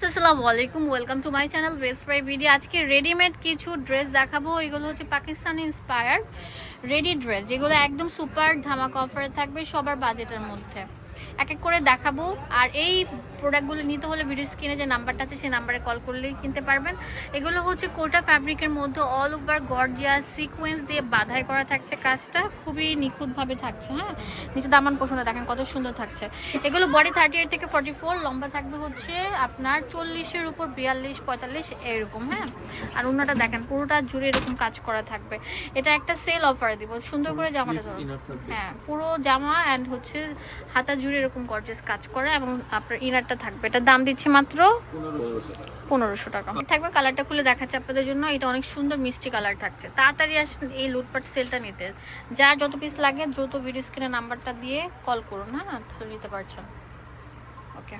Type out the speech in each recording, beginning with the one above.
Viewers, আসসালামু আলাইকুম। Welcome to my channel ওয়েস্ট প্রাই ভিডিও আজকে রেডিমেড কিছু ড্রেস দেখাবো। এগুলো হচ্ছে পাকিস্তানি ইন্সপায়ার্ড রেডি ড্রেস যেগুলো একদম সুপার ধামাকা অফারে থাকবে সবার বাজেটের মধ্যে। এক এক করে দেখাবো। আর এই প্রোডাক্টগুলো নিতে হলে ভিডিও স্ক্রিনে যে নাম্বারটা আছে সেই নাম্বারে কল করলেই কিনতে পারবেন। এগুলো হচ্ছে কোটা ফ্যাব্রিকের মধ্যে অল ওভার গর্জিয়াস সিকোয়েন্স দিয়ে বাধাই করা থাকছে কাজটা। খুবই নিখুঁতভাবে থাকছে হ্যাঁ? নিচে দামান পোষণটা দেখেন কত সুন্দর থাকছে। এগুলো বডি থার্টি এইট থেকে ফর্টি ফোর লম্বা থাকবে হচ্ছে আপনার চল্লিশের উপর বিয়াল্লিশ পঁয়তাল্লিশ এরকম হ্যাঁ? আর অন্যটা দেখেন পুরোটা জুড়ে এরকম কাজ করা থাকবে। এটা একটা সেল অফার দিব সুন্দর করে জামাটা ধরো। হ্যাঁ পুরো জামা অ্যান্ড হচ্ছে হাতা জুড়ে এরকম গর্জেস কাজ করা এবং আপনার ইনারটা থাকবে। এটার দাম দিচ্ছি মাত্র পনেরোশো টাকা। থাকবে কালারটা খুলে দেখাচ্ছে আপনাদের জন্য। এটা অনেক সুন্দর মিষ্টি কালার থাকছে। তাড়াতাড়ি আসেন এই লুটপাট সেলটা নিতে। যার যত পিস লাগে দ্রুত ভিডিও স্ক্রিনে নাম্বারটা দিয়ে কল করুন হ্যাঁ? তাহলে নিতে পারছেন। ওকে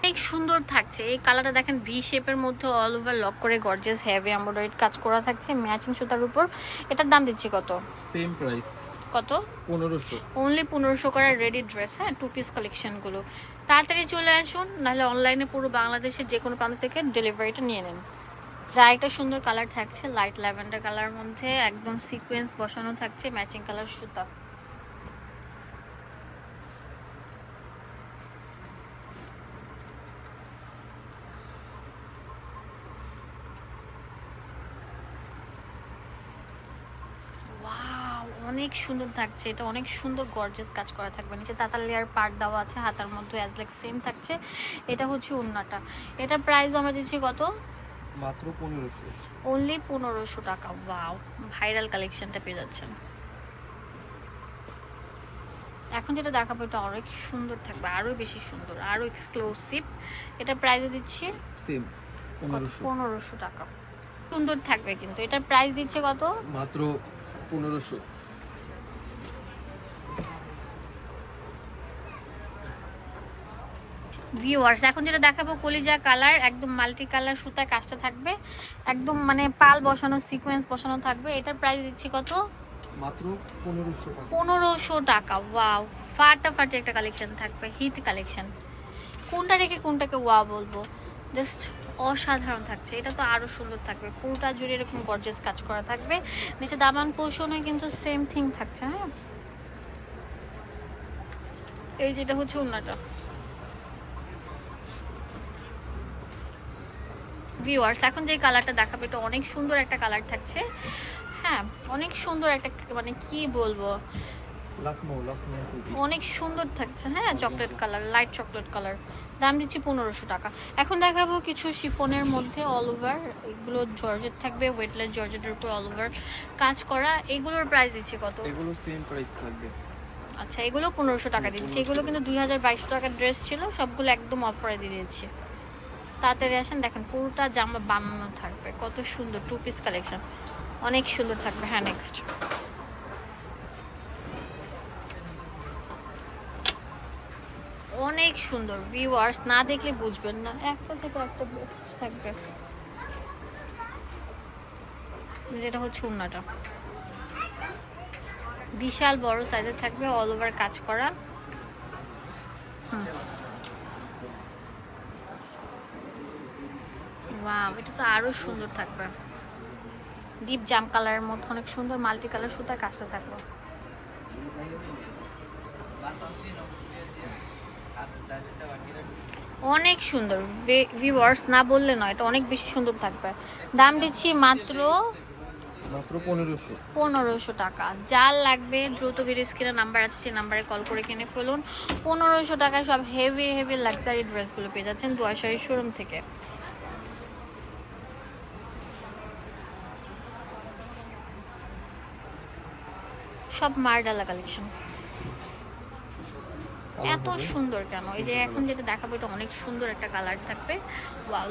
অনেক সুন্দর থাকছে। এই কালারটা দেখেন ভি শেপের মধ্যে অল ওভার লক করে গর্জিয়াস হেভি এমব্রয়ডারি কাজ করা থাকছে ম্যাচিং সুতার উপর। এটার দাম দিচ্ছি কত? সেম প্রাইস কত? পনেরোশো। অনলি পনেরোশো করার রেডি ড্রেস হ্যাঁ টু পিস কালেকশনগুলো তাড়াতাড়ি চলে আসুন নাহলে অনলাইনে পুরো বাংলাদেশের যে কোনো প্রান্ত থেকে ডেলিভারিটা নিয়ে নেন। যা একটা সুন্দর কালার থাকছে লাইট ল্যাভেন্ডার কালার মধ্যে একদম সিকোয়েন্স বসানো থাকছে ম্যাচিং কালার সুতা ওয়াও অনেক সুন্দর থাকছে এটা অনেক সুন্দর গর্জিয়াস কাজ করা থাকবে। নিচে তাতার লেয়ার পার্ট দেওয়া আছে হাতার মধ্যে অ্যাজ লাইক সেম থাকছে। এটা হচ্ছে উন্নাটা এটার প্রাইস আমরা দিচ্ছি কত? মাত্র পনেরোশো। অনলি পনেরোশো টাকা। ওয়াও ভাইরাল কালেকশনটা পেয়ে যাচ্ছেন। এখন যেটা দেখাবো এটা অনেক সুন্দর থাকবে আরও বেশি সুন্দর আরও এক্সক্লুসিভ এটা প্রাইস দিচ্ছি সেম পনেরোশো। পনেরোশো টাকা। সুন্দর থাকবে কিন্তু। এটার প্রাইস দিচ্ছে কত? মাত্র পনেরোশো। ভিউয়ার্স এখন যেটা দেখাবো কলিজা কালার একদম মাল্টি কালার সুতায় কাজটা থাকবে। একদম মানে পাল বসানো সিকোয়েন্স বসানো থাকবে। এটার প্রাইস দিচ্ছি কত? মাত্র পনেরোশো টাকা। ওয়াও ফাটাফাটি একটা কালেকশন থাকবে হিট কালেকশন কোনটা রেখে কোনটাকে ওয়া বলব? জাস্ট অসাধারণ থাকছে। এটা তো আরও সুন্দর থাকবে। পুরোটা জুড়ে এরকম গর্জেস কাজ করা থাকবে। নিচে দামান পোষণে কিন্তু সেম থিং থাকছে হ্যাঁ? এই যেটা হচ্ছে উন্নাটা ভিউয়ার্স এখন যে কালারটা দেখাবে এটা অনেক সুন্দর একটা কালার থাকছে। হ্যাঁ অনেক সুন্দর একটা মানে কি বলব? অনেক সুন্দর থাকছে হ্যাঁ chocolate colour light chocolate colour দাম দিচ্ছি পনেরোশো টাকা। এখন দেখাবো কিছু শিফনের মধ্যে অল ওভার এগুলো জর্জেট থাকবে ওয়েটলেস জর্জেটের উপর অল ওভার কাজ করা। এগুলোর প্রাইস দিচ্ছি কত? এগুলো সেম প্রাইস থাকবে। আচ্ছা এগুলো পনেরোশো টাকা দিচ্ছি। এগুলো কিন্তু দুই হাজার বাইশশো টাকার ড্রেস ছিল সবগুলো একদম অফারে দিয়ে দিয়েছি। তাড়াতাড়ি আসেন, দেখেন পুরোটা জামা বানানো থাকবে। কত সুন্দর টু পিস কালেকশন অনেক সুন্দর থাকবে হ্যাঁ নেক্সট অনেক সুন্দর ভিউয়ার্স না দেখলে বুঝবেন না। একটা থেকে একটা বেস্ট থাকবে। যেটা হচ্ছে উন্নাটা। বিশাল বড় সাইজের থাকবে অল ওভার কাজ করা। ওয়াও এটা তো আরও সুন্দর থাকবে। ডিপ জাম কালারের মধ্যে অনেক সুন্দর মাল্টি কালার সুতার কাজটা থাকবে অনেক সুন্দর। ভিউয়ার্স না বললে নয় এটা অনেক বেশি সুন্দর থাকবে। দাম দিচ্ছি মাত্র মাত্র পনেরোশো। পনেরোশো টাকা। যার লাগবে দ্রুত ভিডিও স্ক্রিনে নাম্বার আছে সেই নাম্বারে কল করে কিনে ফেলুন। পনেরোশো টাকা সব হেভি হেভি লাক্সারি ড্রেসগুলো পেয়ে যাচ্ছেন দুয়াশাহী শোরুম থেকে। সব মারডালা কালেকশন এত সুন্দর কেন? এই যে এখন যেটা দেখাবো এটা অনেক সুন্দর একটা কালার থাকবে।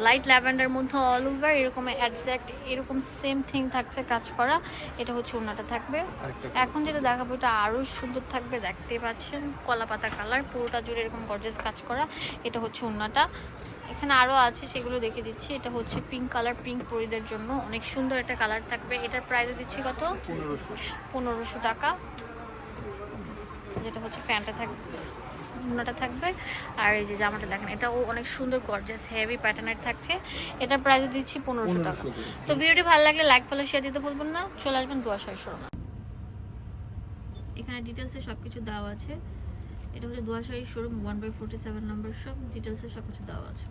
লাইট ল্যাভেন্ডার মধ্যে অল ওভার এরকম একজ্যাক্ট এরকম সেম থিং থাকছে কাজ করা। এটা হচ্ছে ওনাটা থাকবে। এখন যেটা দেখাবো এটা আরও সুন্দর থাকবে দেখতে পাচ্ছেন। কলা পাতা কালার পুরোটা জুড়ে এরকম গর্জেস কাজ করা। এটা হচ্ছে ওনাটা। এখানে আরও আছে সেগুলো দেখে দিচ্ছি। এটা হচ্ছে পিঙ্ক কালার পিঙ্ক পরিদের জন্য। অনেক সুন্দর একটা কালার থাকবে। এটার প্রাইস দিচ্ছি কত? পনেরোশো। টাকা। যেটা হচ্ছে প্যান্টটা থাকবে উন্নাটা থাকবে। আর এই যে জামাটা দেখেন এটাও অনেক সুন্দর গর্জাস হেভি প্যাটার্নের থাকছে। এটা প্রাইস দিচ্ছি পনেরোশো টাকা। তো ভিডিওটি ভালো লাগলে লাইক ফলো শেয়ার দিতে বলবেন না। চলে আসবেন দোয়া শরণা এখানে ডিটেলসে সব কিছু দেওয়া আছে। এটা হচ্ছে দোয়াশাহী showroom one by forty seven নম্বর সব ডিটেলসে সব কিছু দেওয়া আছে।